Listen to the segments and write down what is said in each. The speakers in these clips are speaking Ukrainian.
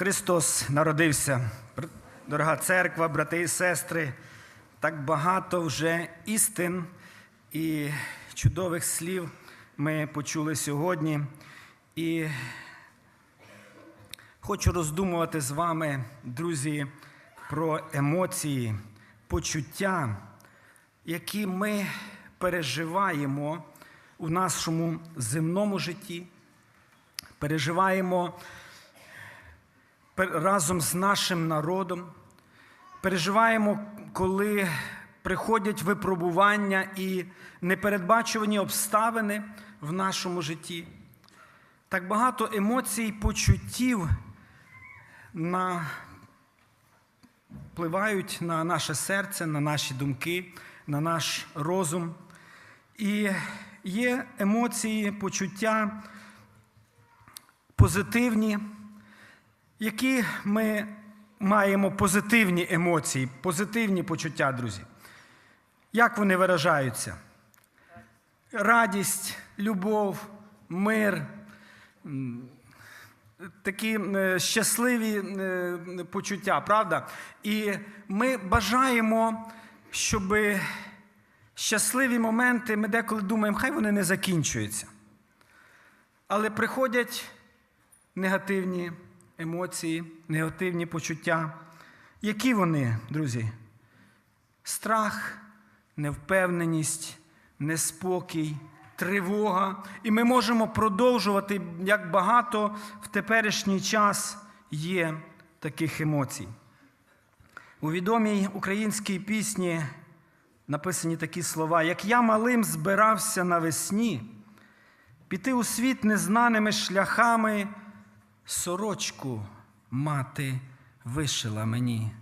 Христос народився. Дорога церква, брати і сестри, так багато вже істин і чудових слів ми почули сьогодні. І хочу роздумувати з вами, друзі, про емоції, почуття, які ми переживаємо у нашому земному житті, переживаємо пер- разом з нашим народом. Переживаємо, коли приходять випробування і непередбачувані обставини в нашому житті. Так багато емоцій, почуттів на... впливають на наше серце, на наші думки, на наш розум. І є емоції, почуття позитивні, які ми маємо позитивні емоції, позитивні почуття, друзі. Як вони виражаються? Радість, любов, мир, такі е, щасливі е, почуття, правда? І ми бажаємо, щоб щасливі моменти, ми деколи думаємо, хай вони не закінчуються. Але приходять негативні емоції, негативні почуття. Які вони, друзі? Страх, невпевненість, неспокій, тривога. І ми можемо продовжувати, як багато в теперішній час є таких емоцій. У відомій українській пісні написані такі слова: Як я малим збирався навесні, піти у світ незнаними шляхами, сорочку мати вишила мені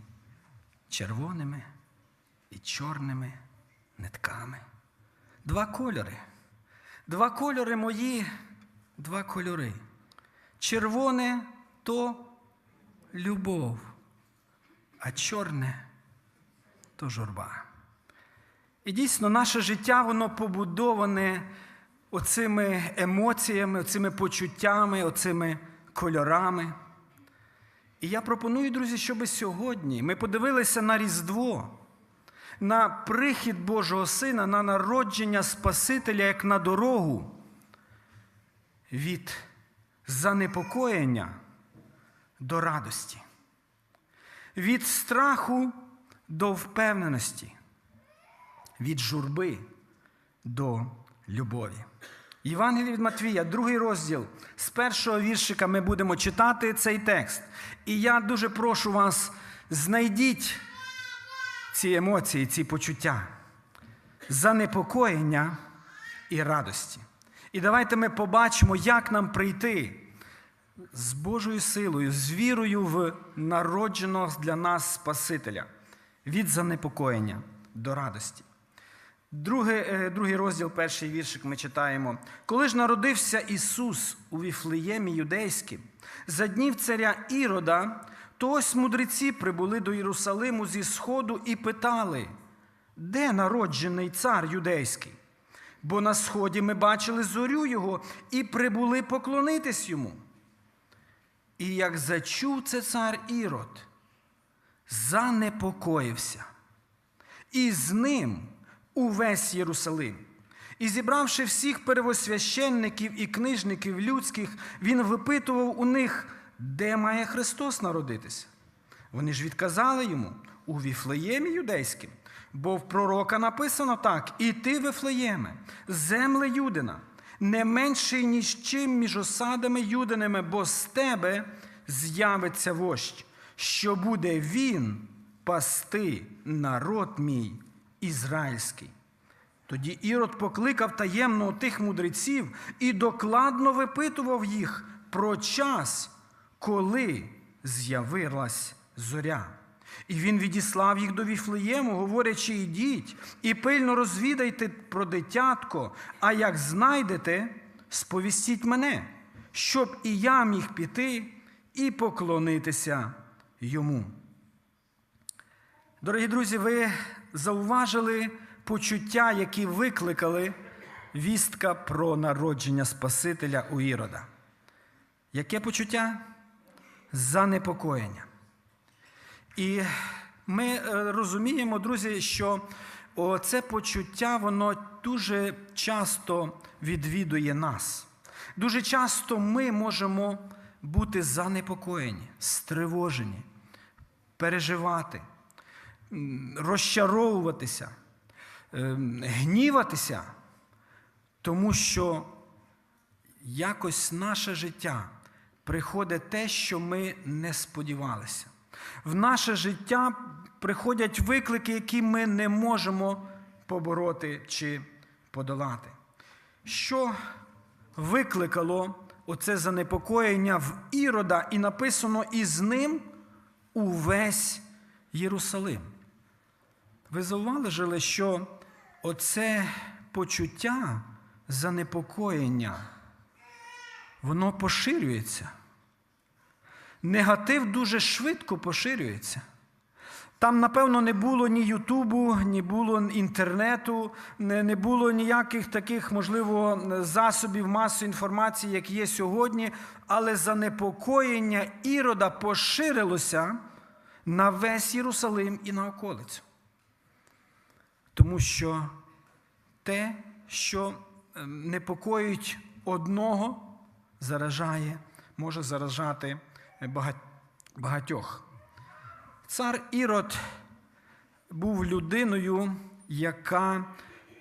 червоними і чорними нитками. Два кольори. Два кольори мої, два кольори. Червоне то любов, а чорне то журба. І дійсно, наше життя воно побудоване оцими емоціями, оцими почуттями, оцими кольорами. І я пропоную, друзі, щоб сьогодні ми подивилися на Різдво, на прихід Божого Сина, на народження Спасителя як на дорогу від занепокоєння до радості, від страху до впевненості, від журби до любові. Євангеліє від Матвія, другий розділ. З першого віршика ми будемо читати цей текст. І я дуже прошу вас, знайдіть ці емоції, ці почуття, занепокоєння і радості. І давайте ми побачимо, як нам прийти з Божою силою, з вірою в народженого для нас Спасителя від занепокоєння до радості. Другий, е, другий розділ, перший віршик ми читаємо. Коли ж народився Ісус у Віфлеємі юдейським, за днів царя Ірода, то ось мудреці прибули до Єрусалиму зі сходу і питали, де народжений цар юдейський? Бо на сході ми бачили зорю його і прибули поклонитись йому. І як зачув це цар Ірод, занепокоївся, і з ним увесь Єрусалим. І зібравши всіх первосвященників і книжників людських, він випитував у них, де має Христос народитися. Вони ж відказали йому у Віфлеємі юдейським, бо в пророка написано так: і ти, Вифлеєме, земле Юдина, не менший, ніж чим між осадами юдинами, бо з тебе з'явиться вождь, що буде він пасти народ мій ізраїльський. Тоді Ірод покликав таємно тих мудреців і докладно випитував їх про час, коли з'явилась зоря. І він відіслав їх до Віфлеєму, говорячи, ідіть і пильно розвідайте про дитятко, а як знайдете, сповістіть мене, щоб і я міг піти і поклонитися йому. Дорогі друзі, ви зауважили почуття, які викликали вістка про народження Спасителя у Ірода. Яке почуття? занепокоєння. І ми е, розуміємо, друзі, що це почуття воно дуже часто відвідує нас. Дуже часто ми можемо бути занепокоєні, стривожені, переживати, розчаровуватися, ем, гніватися, тому що якось наше життя приходить те, що ми не сподівалися. В наше життя приходять виклики, які ми не можемо побороти чи подолати. Що викликало оце занепокоєння в Ірода, і написано із ним увесь Єрусалим. Ви зауважили, що оце почуття занепокоєння, воно поширюється. Негатив дуже швидко поширюється. Там, напевно, не було ні Ютубу, ні було інтернету, не, було ніяких таких, можливо, засобів масової інформації, як є сьогодні, але занепокоєння Ірода поширилося на весь Єрусалим і на околицю. Тому що те, що е, непокоїть одного, заражає, може заражати багатьох. Цар Ірод був людиною, яка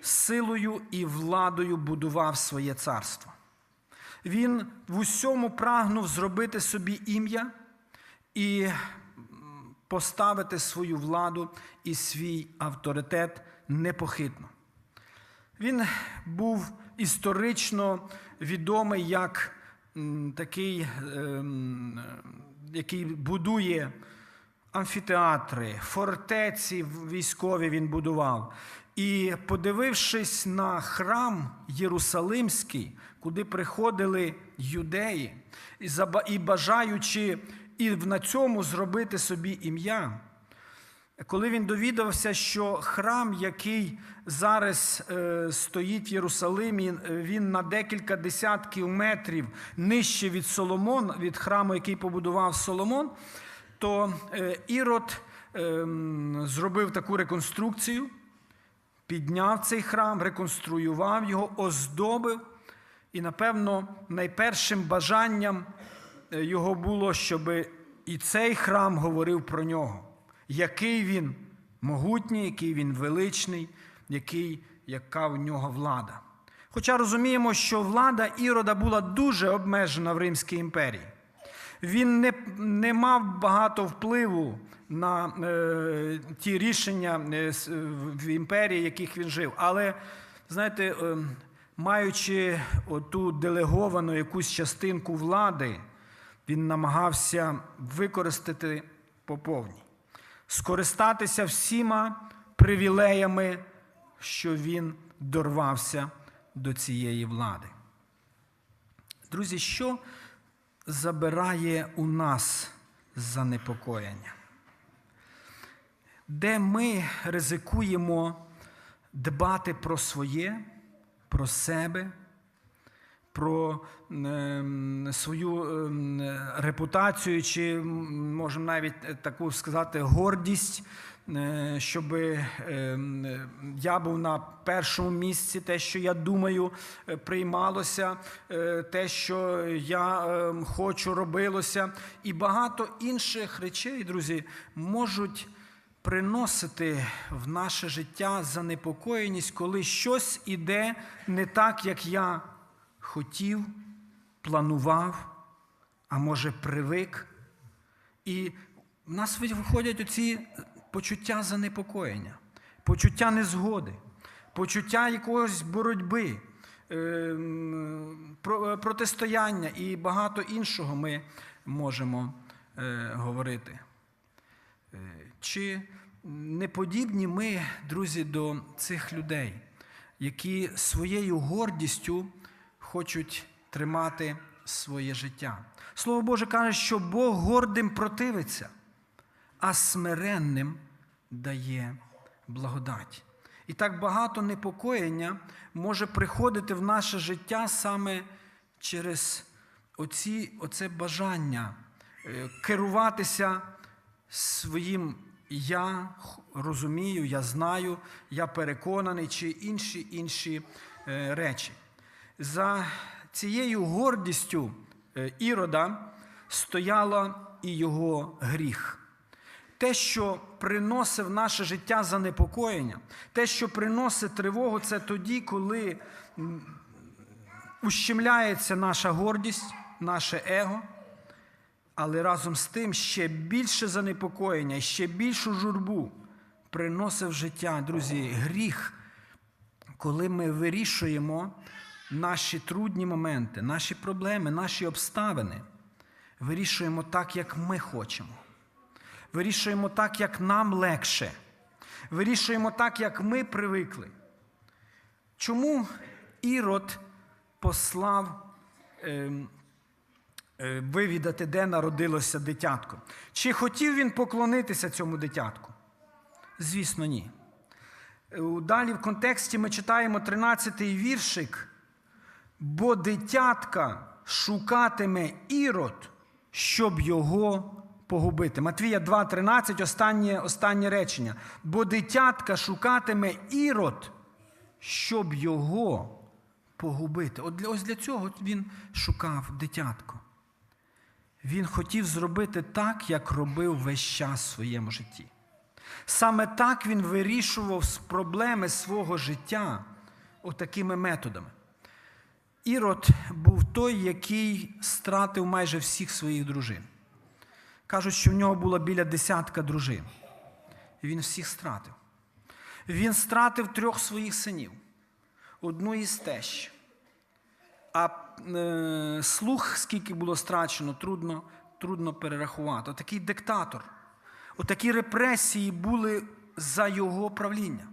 силою і владою будував своє царство. Він в усьому прагнув зробити собі ім'я і поставити свою владу і свій авторитет непохитно. Він був історично відомий як такий, ем, який будує амфітеатри, фортеці військові він будував. І подивившись на храм Єрусалимський, куди приходили юдеї, і бажаючи і на цьому зробити собі ім'я, коли він довідався, що храм, який зараз е, стоїть в Єрусалимі, е, він на декілька десятків метрів нижче від Соломон, від храму, який побудував Соломон, то е, Ірод е, зробив таку реконструкцію, підняв цей храм, реконструював його, оздобив. І, напевно, найпершим бажанням його було, щоб і цей храм говорив про нього, який він могутній, який він величний, який, яка в нього влада. Хоча розуміємо, що влада Ірода була дуже обмежена в Римській імперії. Він не, не мав багато впливу на е, ті рішення е, в імперії, яких він жив. Але, знаєте, е, маючи оту делеговану якусь частинку влади, він намагався використати по повній, скористатися всіма привілеями, що він дорвався до цієї влади. Друзі, що забирає у нас занепокоєння? Де ми ризикуємо дбати про своє, про себе, про ем, свою ем, репутацію, чи можемо навіть е, таку сказати гордість, е, щоб ем, я був на першому місці, те, що я думаю, е, приймалося, те, що я хочу, робилося, і багато інших речей, друзі, можуть приносити в наше життя занепокоєність, коли щось іде не так, як я хотів, планував, а може привик. І в нас виходять оці почуття занепокоєння, почуття незгоди, почуття якогось боротьби, ем, протистояння і багато іншого ми можемо е, говорити. Е, Чи не подібні ми, друзі, до цих людей, які своєю гордістю хочуть тримати своє життя? Слово Боже каже, що Бог гордим противиться, а смиренним дає благодать. І так багато непокоєння може приходити в наше життя саме через оці, оце бажання е, керуватися своїм я розумію, я знаю, я переконаний, чи інші інші е, речі. За цією гордістю е, Ірода стояла і його гріх. Те, що приносить в наше життя занепокоєння, те, що приносить тривогу, це тоді, коли ущемляється наша гордість, наше его, але разом з тим ще більше занепокоєння, ще більшу журбу приносить в життя, друзі, гріх, коли ми вирішуємо наші трудні моменти, наші проблеми, наші обставини, вирішуємо так, як ми хочемо. Вирішуємо так, як нам легше. Вирішуємо так, як ми привикли. Чому Ірод послав ем, е, вивідати, де народилося дитятко? Чи хотів він поклонитися цьому дитятку? Звісно, ні. Е, Далі в контексті ми читаємо 13-й віршик. Бо дитятка шукатиме ірод, щоб його погубити. Матвія 2,13, останнє, останнє речення. Бо дитятка шукатиме ірод, щоб його погубити. От для, ось для цього він шукав дитятко. Він хотів зробити так, як робив весь час в своєму житті. Саме так він вирішував проблеми свого життя отакими методами. Ірод був той, який стратив майже всіх своїх дружин. Кажуть, що в нього було біля десятка дружин. Він всіх стратив. Він стратив трьох своїх синів, одну із тещ. А е, слух, скільки було страчено, трудно, трудно перерахувати. Отакий диктатор. Отакі репресії були за його правління.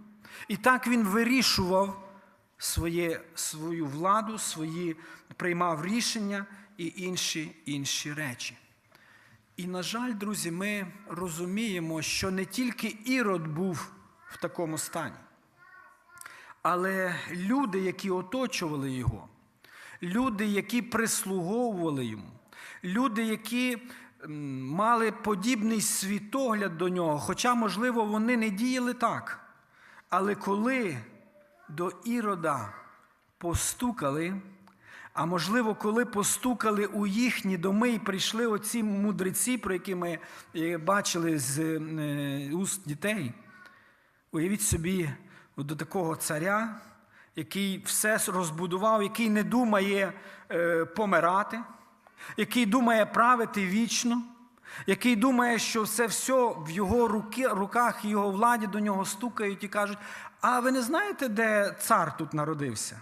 І так він вирішував своє, свою владу, свої, приймав рішення і інші, інші речі. І, на жаль, друзі, ми розуміємо, що не тільки Ірод був в такому стані, але люди, які оточували його, люди, які прислуговували йому, люди, які мали подібний світогляд до нього, хоча, можливо, вони не діяли так. Але коли до Ірода постукали, а можливо, коли постукали у їхні доми і прийшли оці мудреці, про які ми е, бачили з е, уст дітей, уявіть собі до такого царя, який все розбудував, який не думає е, помирати, який думає правити вічно, який думає, що це все в його руки, руках і його владі до нього стукають і кажуть: а ви не знаєте, де цар тут народився?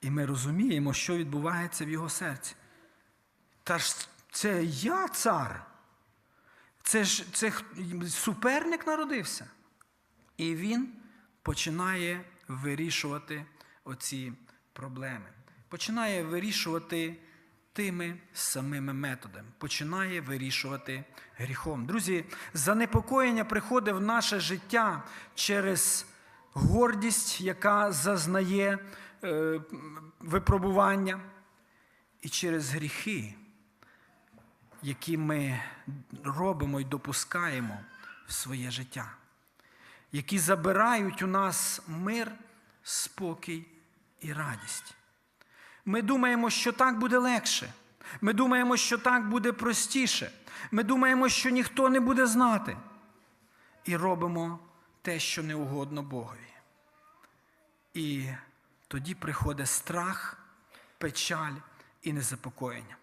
І ми розуміємо, що відбувається в його серці. Та ж це я цар. Це ж це суперник народився. І він починає вирішувати оці проблеми. Починає вирішувати тими самими методами. Починає вирішувати гріхом. Друзі, занепокоєння приходить в наше життя через гордість, яка зазнає е, випробування, і через гріхи, які ми робимо і допускаємо в своє життя, які забирають у нас мир, спокій і радість. Ми думаємо, що так буде легше. Ми думаємо, що так буде простіше. Ми думаємо, що ніхто не буде знати. І робимо те, що не угодно Богові. І тоді приходить страх, печаль і незапокоєння.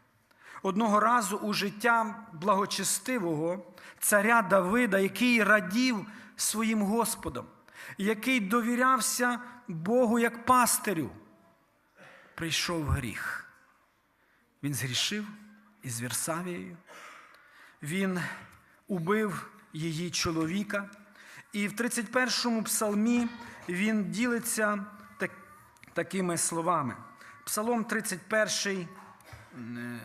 Одного разу у життя благочестивого царя Давида, який радів своїм Господом, який довірявся Богу як пастирю, прийшов гріх. Він згрішив із Вірсавією, він убив її чоловіка. І в 31-му псалмі він ділиться так, такими словами. Псалом 31, е,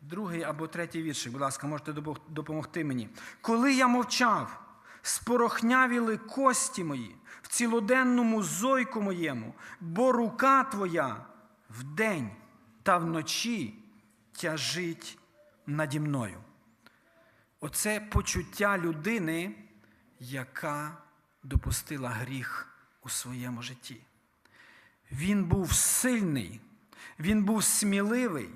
другий або третій віршик, будь ласка, можете допомогти мені. Коли я мовчав, спорохнявіли кості мої в цілоденному зойку моєму, бо рука твоя вдень та вночі тяжить наді мною. Оце почуття людини, яка допустила гріх у своєму житті. Він був сильний, він був сміливий,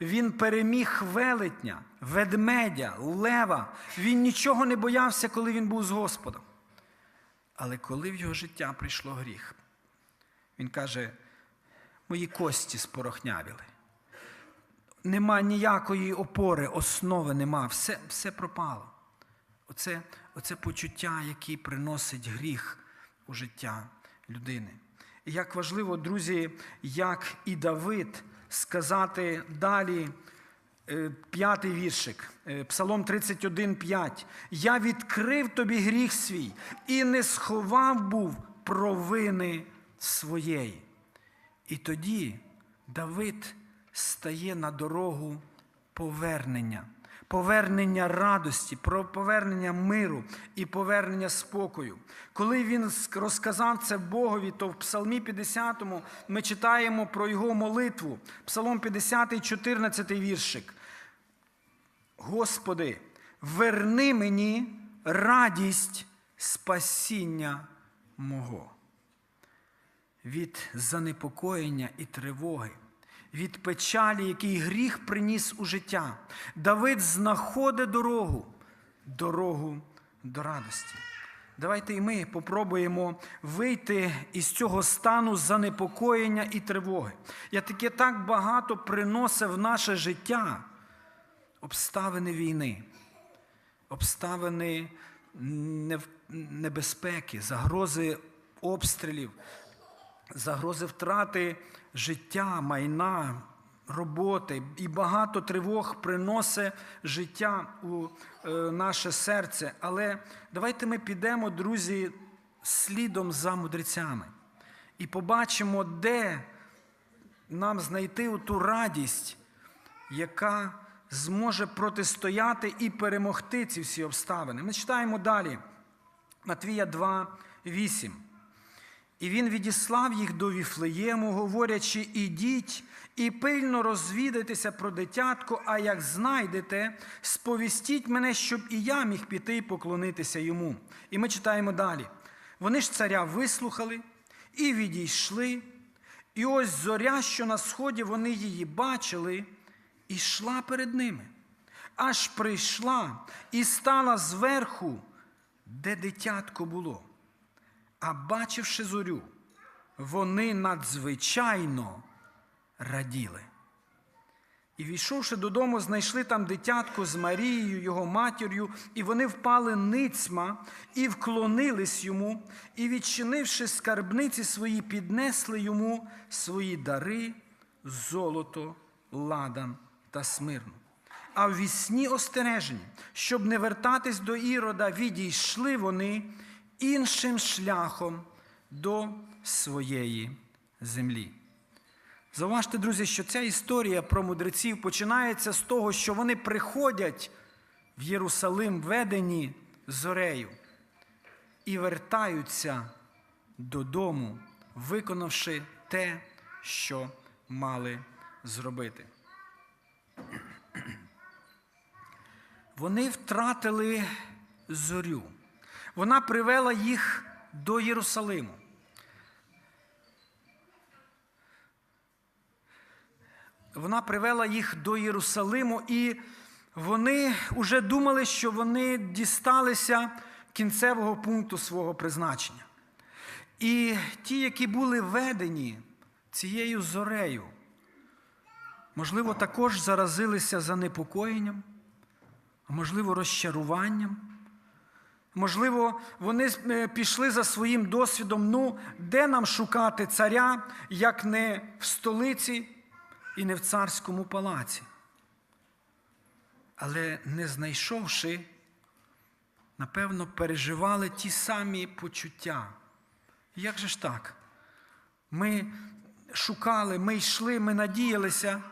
він переміг велетня, ведмедя, лева. Він нічого не боявся, коли він був з Господом. Але коли в його життя прийшло гріх, він каже: мої кості спорохнявіли. Нема ніякої опори, основи нема, все, все пропало. Оце, оце почуття, яке приносить гріх у життя людини. І як важливо, друзі, як і Давид сказати далі, е, п'ятий віршик, е, Псалом 31, 5. Я відкрив тобі гріх свій і не сховав був провини своєї. І тоді Давид стає на дорогу повернення, повернення радості, повернення миру і повернення спокою. Коли він розказав це Богові, то в Псалмі 50 ми читаємо про його молитву. Псалом 50, 14 віршик. Господи, верни мені радість спасіння мого від занепокоєння і тривоги, від печалі, який гріх приніс у життя. Давид знаходить дорогу, дорогу до радості. Давайте і ми попробуємо вийти із цього стану занепокоєння і тривоги. Я таке так багато приносив в наше життя обставини війни, обставини небезпеки, загрози обстрілів, загрози втрати життя, майна, роботи і багато тривог приносить життя у е, наше серце. Але давайте ми підемо, друзі, слідом за мудрецями і побачимо, де нам знайти ту радість, яка зможе протистояти і перемогти ці всі обставини. Ми читаємо далі. Матвія 2, 8. І він відіслав їх до Віфлеєму, говорячи: ідіть і пильно розвідайтеся про дитятко, а як знайдете, сповістіть мене, щоб і я міг піти і поклонитися йому. І ми читаємо далі. Вони ж царя вислухали і відійшли. І ось зоря, що на сході вони її бачили, і йшла перед ними. Аж прийшла і стала зверху, де дитятко було. А бачивши зорю, вони надзвичайно раділи. І війшовши додому, знайшли там дитятко з Марією, його матір'ю, і вони впали ницьма і вклонились йому, і, відчинивши скарбниці свої, піднесли йому свої дари, золото, ладан та смирну. А в вісні остережені, щоб не вертатись до Ірода, відійшли вони іншим шляхом до своєї землі. Зауважте, друзі, що ця історія про мудреців починається з того, що вони приходять в Єрусалим ведені зорею і вертаються додому, виконавши те, що мали зробити. Вони втратили зорю. Вона привела їх до Єрусалиму. Вона привела їх до Єрусалиму, і вони вже думали, що вони дісталися кінцевого пункту свого призначення. І ті, які були ведені цією зорею, можливо, також заразилися занепокоєнням, а можливо, розчаруванням. Можливо, вони е, пішли за своїм досвідом, ну, де нам шукати царя, як не в столиці і не в царському палаці. Але не знайшовши, напевно, переживали ті самі почуття. Як же ж так? Ми шукали, ми йшли, ми надіялися,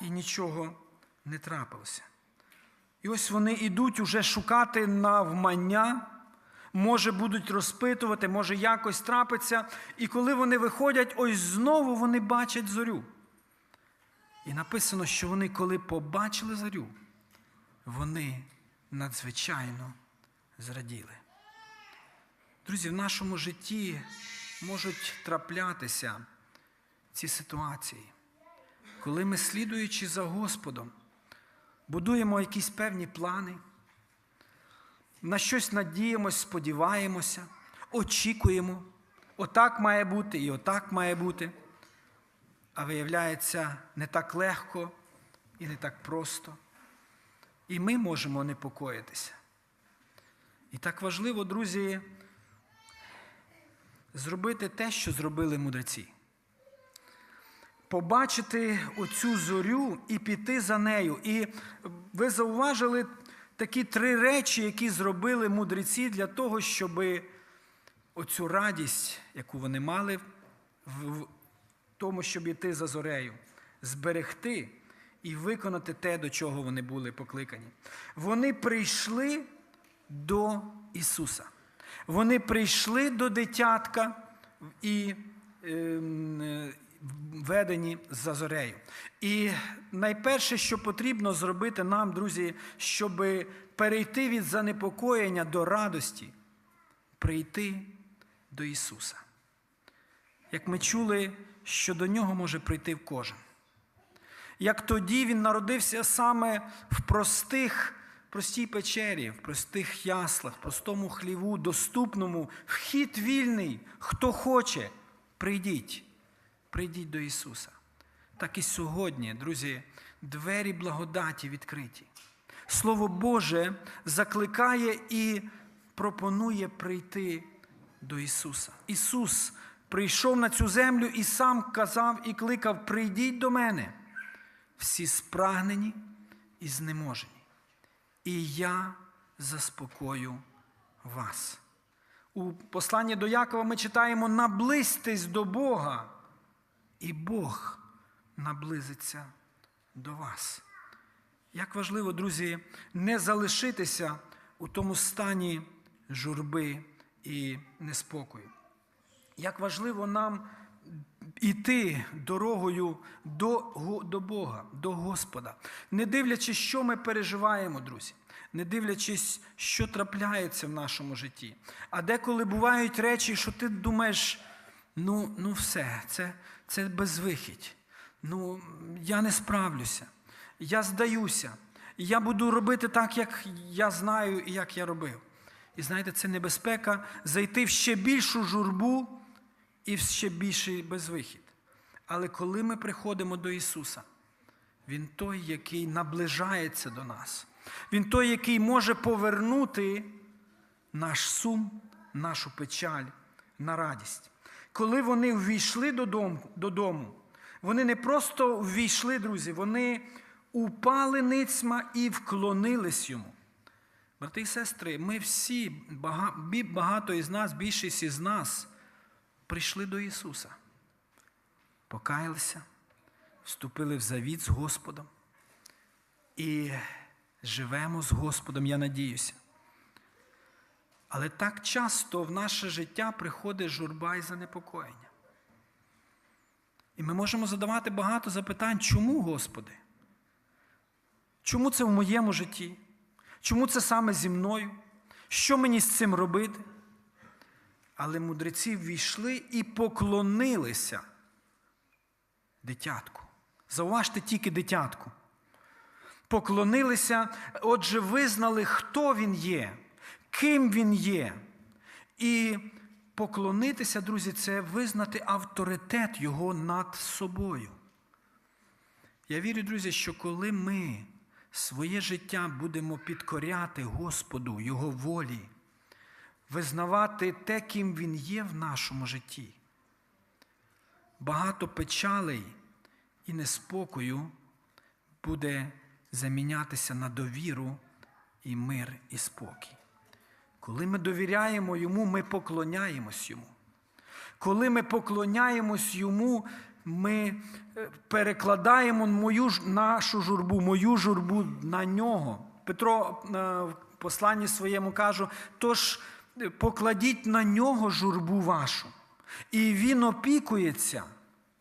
і нічого не трапилося. І ось вони йдуть уже шукати навмання, може будуть розпитувати, може якось трапиться. І коли вони виходять, ось знову вони бачать зорю. І написано, що вони, коли побачили зорю, вони надзвичайно зраділи. Друзі, в нашому житті можуть траплятися ці ситуації, коли ми, слідуючи за Господом, будуємо якісь певні плани, на щось надіємось, сподіваємося, очікуємо, отак має бути і отак має бути. А виявляється, не так легко і не так просто. І ми можемо непокоїтися. І так важливо, друзі, зробити те, що зробили мудреці. Побачити оцю зорю і піти за нею. І ви зауважили такі три речі, які зробили мудреці для того, щоб оцю радість, яку вони мали в тому, щоб іти за зорею, зберегти і виконати те, до чого вони були покликані. Вони прийшли до Ісуса. Вони прийшли до дитятка і ем, ведені за зорею. І найперше, що потрібно зробити нам, друзі, щоб перейти від занепокоєння до радості, прийти до Ісуса. Як ми чули, що до нього може прийти кожен. Як тоді він народився саме в простих, простій печері, в простих яслах, в простому хліву, доступному, вхід вільний, хто хоче, прийдіть, прийдіть до Ісуса. Так і сьогодні, друзі, двері благодаті відкриті. Слово Боже закликає і пропонує прийти до Ісуса. Ісус прийшов на цю землю і сам казав і кликав: прийдіть до мене, всі спрагнені і знеможені, і я заспокою вас. У посланні до Якова ми читаємо: наблизьтесь до Бога, і Бог наблизиться до вас. Як важливо, друзі, не залишитися у тому стані журби і неспокою. Як важливо нам іти дорогою до, до Бога, до Господа, не дивлячись, що ми переживаємо, друзі, не дивлячись, що трапляється в нашому житті. А деколи бувають речі, що ти думаєш, ну, ну все, це, це безвихідь. Ну, я не справлюся, я здаюся, я буду робити так, як я знаю і як я робив. І знаєте, це небезпека зайти в ще більшу журбу і в ще більший безвихід. Але коли ми приходимо до Ісуса, Він той, який наближається до нас. Він той, який може повернути наш сум, нашу печаль на радість. Коли вони ввійшли додому, додому вони не просто ввійшли, друзі, вони упали ницьма і вклонились йому. Брати і сестри, ми всі, багато із нас, більшість із нас, прийшли до Ісуса, покаялися, вступили в завіт з Господом і живемо з Господом, я надіюся. Але так часто в наше життя приходить журба і занепокоєння. І ми можемо задавати багато запитань, чому, Господи? Чому це в моєму житті? Чому це саме зі мною? Що мені з цим робити? Але мудреці ввійшли і поклонилися дитятку. Зауважте тільки дитятку. Поклонилися, отже, визнали, хто він є, ким він є. І поклонитися, друзі, це визнати авторитет Його над собою. Я вірю, друзі, що коли ми своє життя будемо підкоряти Господу, Його волі, визнавати те, ким Він є в нашому житті, багато печалей і неспокою буде замінятися на довіру і мир і спокій. Коли ми довіряємо Йому, ми поклоняємось Йому. Коли ми поклоняємось Йому, ми е, перекладаємо мою, нашу журбу, мою журбу на нього. Петро е, в посланні своєму каже, тож е, покладіть на нього журбу вашу. І Він опікується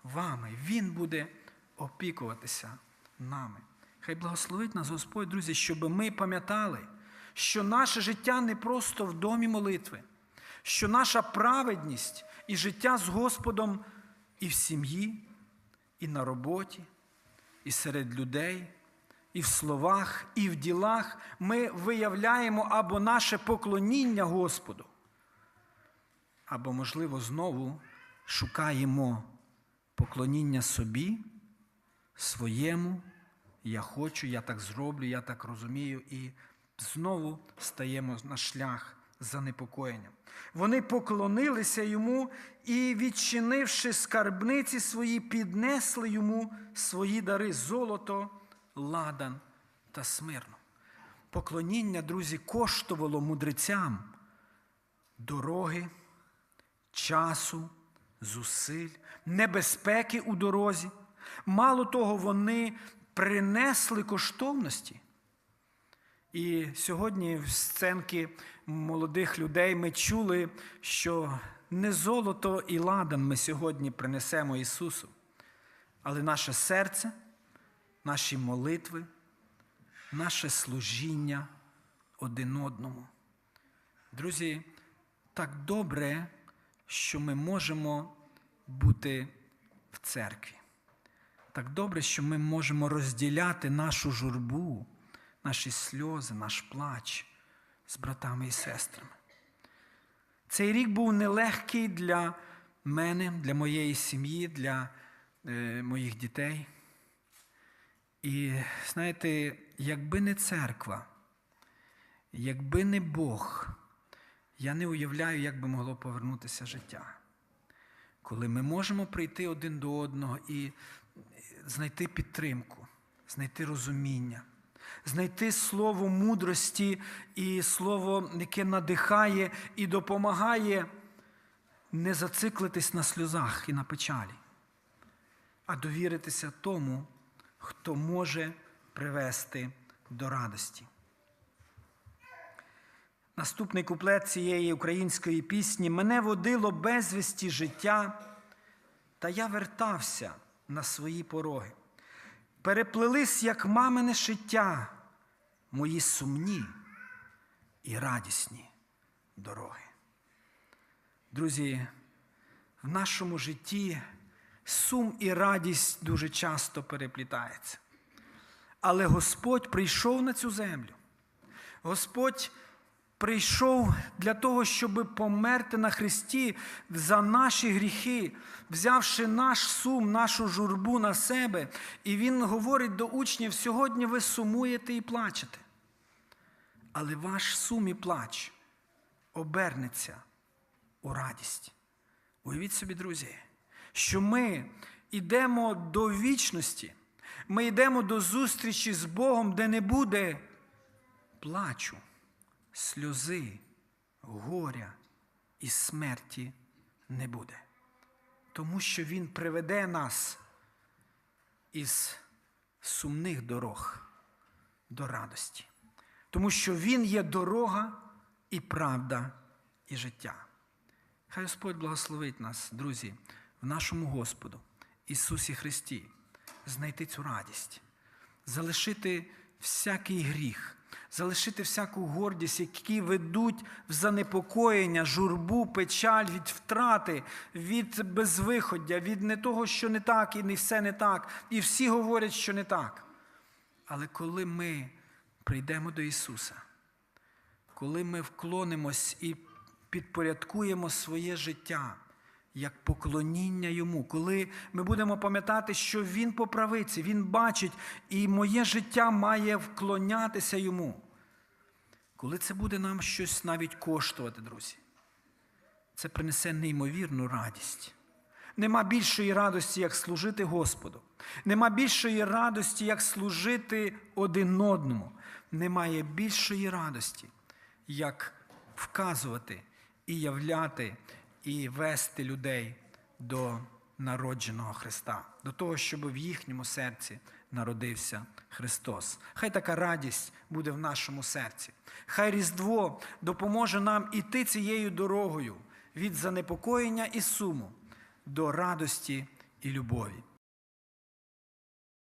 вами, Він буде опікуватися нами. Хай благословить нас Господь, друзі, щоб ми пам'ятали, що наше життя не просто в домі молитви, що наша праведність і життя з Господом і в сім'ї, і на роботі, і серед людей, і в словах, і в ділах ми виявляємо або наше поклоніння Господу, або, можливо, знову шукаємо поклоніння собі, своєму, я хочу, я так зроблю, я так розумію, і знову стаємо на шлях занепокоєння. Вони поклонилися йому і, відчинивши скарбниці свої, піднесли йому свої дари золото, ладан та смирно. Поклоніння, друзі, коштувало мудрецям дороги, часу, зусиль, небезпеки у дорозі. Мало того, вони принесли коштовності. І сьогодні в сценки молодих людей ми чули, що не золото і ладан ми сьогодні принесемо Ісусу, але наше серце, наші молитви, наше служіння один одному. Друзі, так добре, що ми можемо бути в церкві. Так добре, що ми можемо розділяти нашу журбу, наші сльози, наш плач з братами і сестрами. Цей рік був нелегкий для мене, для моєї сім'ї, для е, моїх дітей. І знаєте, якби не церква, якби не Бог, я не уявляю, як би могло повернутися життя. Коли ми можемо прийти один до одного і знайти підтримку, знайти розуміння, знайти слово мудрості і слово, яке надихає і допомагає не зациклитись на сльозах і на печалі, а довіритися тому, хто може привести до радості. Наступний куплет цієї української пісні мене водило безвісті життя, та я вертався на свої пороги. Переплелись, як мамине шиття, мої сумні і радісні дороги. Друзі, в нашому житті сум і радість дуже часто переплітаються. Але Господь прийшов на цю землю. Господь прийшов для того, щоб померти на Христі за наші гріхи, взявши наш сум, нашу журбу на себе. І Він говорить до учнів: сьогодні ви сумуєте і плачете. Але ваш сум і плач обернеться у радість. Уявіть собі, друзі, що ми йдемо до вічності, ми йдемо до зустрічі з Богом, де не буде плачу сльози, горя і смерті не буде. Тому що Він приведе нас із сумних дорог до радості. Тому що Він є дорога і правда, і життя. Хай Господь благословить нас, друзі, в нашому Господу, Ісусі Христі, знайти цю радість, залишити всякий гріх, залишити всяку гордість, які ведуть в занепокоєння, журбу, печаль від втрати, від безвиходя, від не того, що не так, і не все не так. І всі говорять, що не так. Але коли ми прийдемо до Ісуса, коли ми вклонимось і підпорядкуємо своє життя як поклоніння йому, коли ми будемо пам'ятати, що Він по правиці, Він бачить, і моє життя має вклонятися йому. Коли це буде нам щось навіть коштувати, друзі, це принесе неймовірну радість. Нема більшої радості, як служити Господу. Нема більшої радості, як служити один одному. Немає більшої радості, як вказувати і являти, і вести людей до народженого Христа, до того, щоб в їхньому серці народився Христос. Хай така радість буде в нашому серці. Хай Різдво допоможе нам іти цією дорогою від занепокоєння і суму до радості і любові.